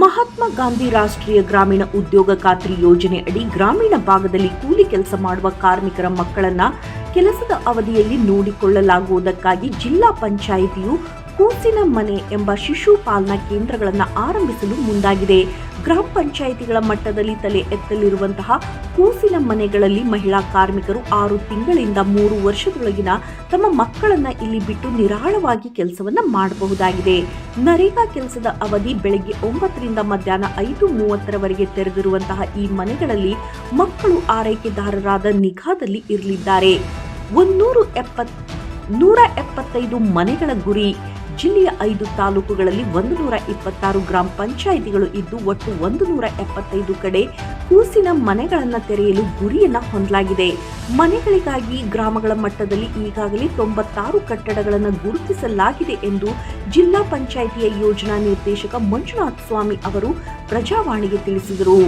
ಮಹಾತ್ಮ ಗಾಂಧಿ ರಾಷ್ಟ್ರೀಯ ಗ್ರಾಮೀಣ ಉದ್ಯೋಗ ಖಾತ್ರಿ ಯೋಜನೆ ಅಡಿ ಗ್ರಾಮೀಣ ಭಾಗದಲ್ಲಿ ಕೂಲಿ ಕೆಲಸ ಮಾಡುವ ಕಾರ್ಮಿಕರ ಮಕ್ಕಳನ್ನ ಕೆಲಸದ ಅವಧಿಯಲ್ಲಿ ನೋಡಿಕೊಳ್ಳಲಾಗುವುದಕ್ಕಾಗಿ ಜಿಲ್ಲಾ ಪಂಚಾಯಿತಿಯು ಕೂಸಿನ ಮನೆ ಎಂಬ ಶಿಶು ಪಾಲನಾ ಕೇಂದ್ರಗಳನ್ನು ಆರಂಭಿಸಲು ಮುಂದಾಗಿದೆ. ಗ್ರಾಮ ಪಂಚಾಯಿತಿಗಳ ಮಟ್ಟದಲ್ಲಿ ತಲೆ ಎತ್ತಲಿರುವಂತಹ ಕೂಸಿನ ಮನೆಗಳಲ್ಲಿ ಮಹಿಳಾ ಕಾರ್ಮಿಕರು ಆರು ತಿಂಗಳಿಂದ ಮೂರು ವರ್ಷದೊಳಗಿನ ತಮ್ಮ ಮಕ್ಕಳನ್ನು ಇಲ್ಲಿ ಬಿಟ್ಟು ನಿರಾಳವಾಗಿ ಕೆಲಸವನ್ನು ಮಾಡಬಹುದಾಗಿದೆ. ನರೇಗಾ ಕೆಲಸದ ಅವಧಿ ಬೆಳಗ್ಗೆ ಒಂಬತ್ತರಿಂದ ಮಧ್ಯಾಹ್ನ ಐದು ಮೂವತ್ತರವರೆಗೆ ತೆರೆದಿರುವಂತಹ ಈ ಮನೆಗಳಲ್ಲಿ ಮಕ್ಕಳು ಆರೈಕೆದಾರರಾದ ನಿಗಾದಲ್ಲಿ ಇರಲಿದ್ದಾರೆ. ಒಂದೂರು ಎಪ್ಪತ್, ನೂರ ಎಪ್ಪತ್ತೈದು ಮನೆಗಳ ಗುರಿ. ಜಿಲ್ಲೆಯ ಐದು ತಾಲೂಕುಗಳಲ್ಲಿ ಒಂದು ನೂರ ಇಪ್ಪತ್ತಾರು ಗ್ರಾಮ ಪಂಚಾಯಿತಿಗಳು ಇದ್ದು ಒಟ್ಟು ಒಂದು ನೂರ ಎಪ್ಪತ್ತೈದು ಕಡೆ ಕೂಸಿನ ಮನೆಗಳನ್ನು ತೆರೆಯಲು ಗುರಿಯನ್ನ ಹೊಂದಲಾಗಿದೆ. ಮನೆಗಳಿಗಾಗಿ ಗ್ರಾಮಗಳ ಮಟ್ಟದಲ್ಲಿ ಈಗಾಗಲೇ ತೊಂಬತ್ತಾರು ಕಟ್ಟಡಗಳನ್ನು ಗುರುತಿಸಲಾಗಿದೆ ಎಂದು ಜಿಲ್ಲಾ ಪಂಚಾಯಿತಿಯ ಯೋಜನಾ ನಿರ್ದೇಶಕ ಮಂಜುನಾಥ ಸ್ವಾಮಿ ಅವರು ಪ್ರಜಾವಾಣಿಗೆ ತಿಳಿಸಿದರು.